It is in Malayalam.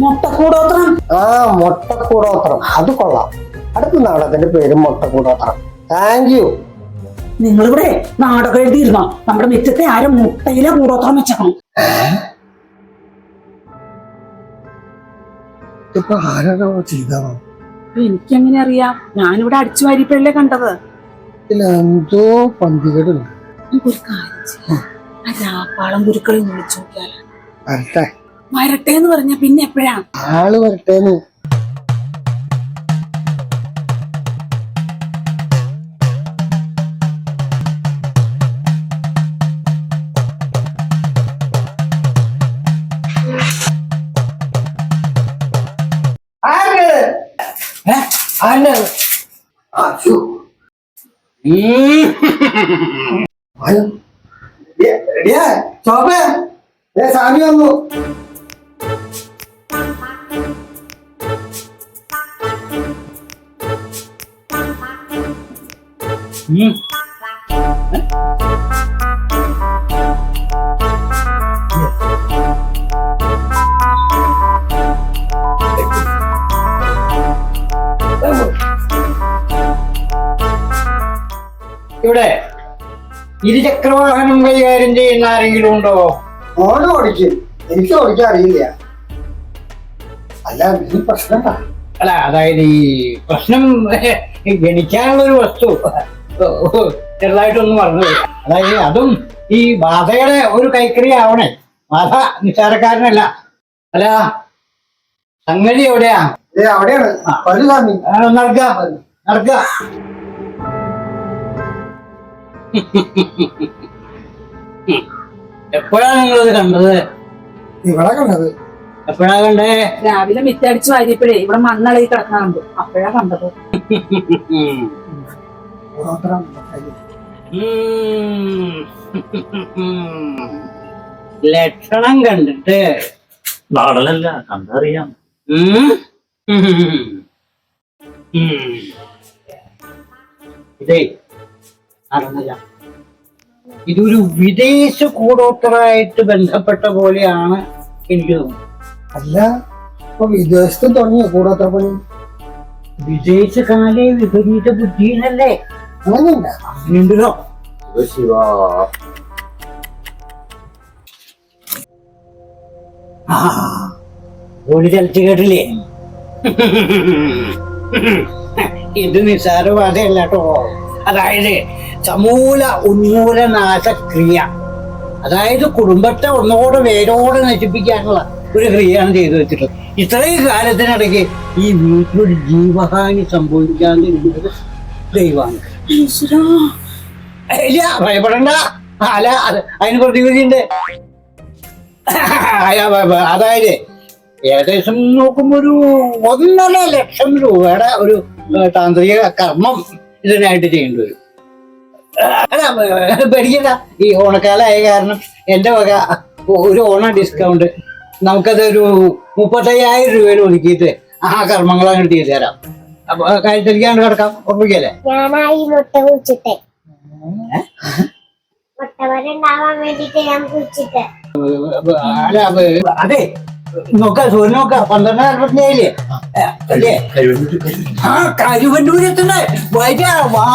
മുട്ടക്കൂടോത്രം. ആ മുട്ടക്കൂടോത്രം. അത് കൊള്ളാം. അടുത്ത നാടകത്തിന്റെ പേര് മുട്ടക്കൂടോത്രം. താങ്ക് യു നിങ്ങളിവിടെ നാടകം എഴുതിയിരുന്നോ? നമ്മുടെ മിറ്റത്തെ ആരും മുട്ടയിലെ കൂടോത്രം വെച്ചേക്കണം. ഇപ്പൊ ആരാണോ ചെയ്തോ എനിക്കെങ്ങനെ അറിയാം? ഞാനിവിടെ അടിച്ചു വാരിപ്പഴല്ലേ കണ്ടത്. എന്തോ പന്തികളുണ്ട് ഒരു കാര്യം രാപ്പാളം ഗുരുക്കളെ വിളിച്ചു നോക്കിയാലോ. വരട്ടെ എന്ന് പറഞ്ഞ പിന്നെ എപ്പോഴാണ് ആൾ വരട്ടേന്ന്. ചോപ്പേ ശോഭേ, വന്നു. ഇവിടെ ഇരുചക്രവാഹനം കൈകാര്യം ചെയ്യുന്ന ആരെങ്കിലും ഉണ്ടോ? ഓണം ഓടിക്കും. എനിക്ക് ഓടിക്കാൻ അറിയില്ല. അല്ല ഈ പ്രശ്നം? അല്ല അതായത് ഈ പ്രശ്നം ഗണിക്കാനുള്ള ഒരു വസ്തു. ചെറുതായിട്ടൊന്ന് പറഞ്ഞു അതായത് അതും ഈ ബാധയുടെ ഒരു കൈക്കറി ആവണേ ബാധ നിസ്സാരക്കാരനല്ല. അല്ല സംഗതി എവിടെയാ? അവിടെയാണ്. നടക്കുക നടക്കുക എപ്പോഴാ നിങ്ങളത് കണ്ടത്? ഇവിടെ കണ്ടത്. എപ്പോഴാ കണ്ടേ? രാവിലെ മിറ്റടിച്ചു വാരിയപ്പോഴേ ഇവിടെ മണ്ണളകി കിടക്കാറുണ്ട്. അപ്പോഴാ കണ്ടത്. ഉം. ലക്ഷണം കണ്ടിട്ട്. നാടനല്ല കണ്ടറിയാം. ഇതേ അറിഞ്ഞില്ല ഇതൊരു വിദേശ കൂടോത്തരായിട്ട് ബന്ധപ്പെട്ട പോലെയാണ് എനിക്ക് തോന്നുന്നത്. അല്ല ഇപ്പൊ വിദേശത്ത് തുടങ്ങിയ കൂടോത്ര പണി വിദേശകാലേ വിപരീത ബുദ്ധിയിലല്ലേ? അങ്ങനെയല്ല അങ്ങനെയുണ്ടല്ലോ ആ. ഒരു ചലച്ച് കേട്ടില്ലേ? ഇത് നിസ്സാരവാദമല്ല കേട്ടോ അതായത് സമൂല ഉന്മൂലനാശക്രിയ. അതായത് കുടുംബത്തെ ഒന്നോടെ വേരോടെ നശിപ്പിക്കാനുള്ള ഒരു ക്രിയയാണ് ചെയ്തു വെച്ചിട്ടുള്ളത്. ഇത്രയും കാലത്തിനിടയ്ക്ക് ഈ വീട്ടിലൊരു ജീവഹാനി സംഭവിക്കാതിരുന്നത് ദൈവമാണ്. അതിന് പ്രതിവിധിയുണ്ട്. അതായത് ഏകദേശം നോക്കുമ്പോ ഒരു ഒന്നര ലക്ഷം രൂപയുടെ ഒരു താന്ത്രിക കർമ്മം ഇതിനായിട്ട് ചെയ്യേണ്ടി വരും. പേടിക്കണ്ട. ഈ ഓണക്കാലമായ കാരണം എന്റെ വക ഒരു ഓണ ഡിസ്കൗണ്ട് നമുക്കത് ഒരു മുപ്പത്തയ്യായിരം രൂപയിൽ ഒതുക്കിയിട്ട് ആ കർമ്മങ്ങൾ അങ്ങോട്ട് ചെയ്തു തരാം അപ്പൊ കാര്യത്തിരിക്കാണ്ട് കിടക്കാം. ഉറപ്പിക്കല്ലേ? ഞാനായി മുട്ട കുഴിച്ചിട്ടെ. മുട്ട വരെ ഉണ്ടാവാൻ വേണ്ടിട്ട് ഞാൻ കുഴിച്ചിട്ടെ. അല്ല ബ- അതെ നോക്ക സൂര്യൻ നോക്ക. പന്ത്രണ്ട് നാൽപ്പത്തിയേഴില്ലേ അല്ലേ ആ കരുവന്നൂരെത്തന്നെ വരിക വാ